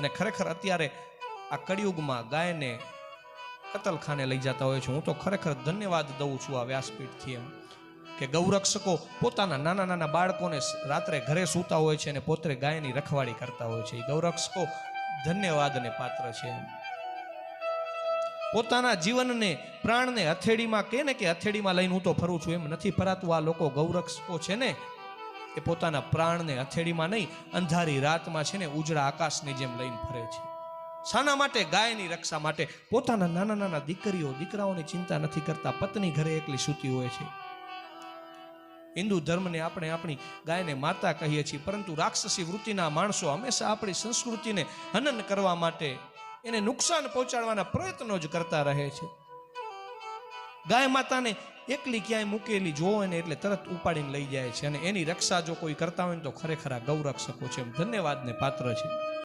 અને ખરેખર અત્યારે આ કળિયુગમાં ગાયને કતલખાને લઈ જતા હોય છે. હું તો ખરેખર ધન્યવાદ દઉં છું આ વ્યાસપીઠથી એમ. કે ગૌરક્ષકો પોતાના નાના નાના બાળકોને રાત્રે ઘરે સૂતા હોય છે અને પોતે ગાયની રખવાડી કરતા હોય છે. એ ગૌરક્ષકો ધન્યવાદને પાત્ર છે પોતાના જીવનને, પ્રાણને હથેળીમાં કે ને કે હથેળીમાં લઈને હું તો ફરું છું એમ. નથી ફરાતું આ લોકો ગૌરક્ષકો છે ને એ પોતાના પ્રાણને હથેળીમાં નહીં, અંધારી રાતમાં છે ને ઉજળા આકાશની જેમ લઈને ફરે છે. શાના માટે, ગાયની રક્ષા માટે પોતાના નાના નાના દીકરીઓ, દીકરાઓની ચિંતા નથી કરતા, પત્ની ઘરે એકલી સૂતી હોય છે. હિન્દુ ધર્મને આપણે આપણી ગાયને માતા કહીએ છીએ, પરંતુ રાક્ષસી વૃત્તિના માણસો હંમેશા આપણી સંસ્કૃતિને હનન કરવા માટે એને નુકસાન પહોંચાડવાના પ્રયત્નો જ કરતા રહે છે. ગાય માતાને એકલી ક્યાંય મૂકેલી જોવો ને એટલે તરત ઉપાડીને લઈ જાય છે અને એની રક્ષા જો કોઈ કરતા હોય ને તો ખરેખર આ ગૌરક્ષકો છે ધન્યવાદને પાત્ર છે.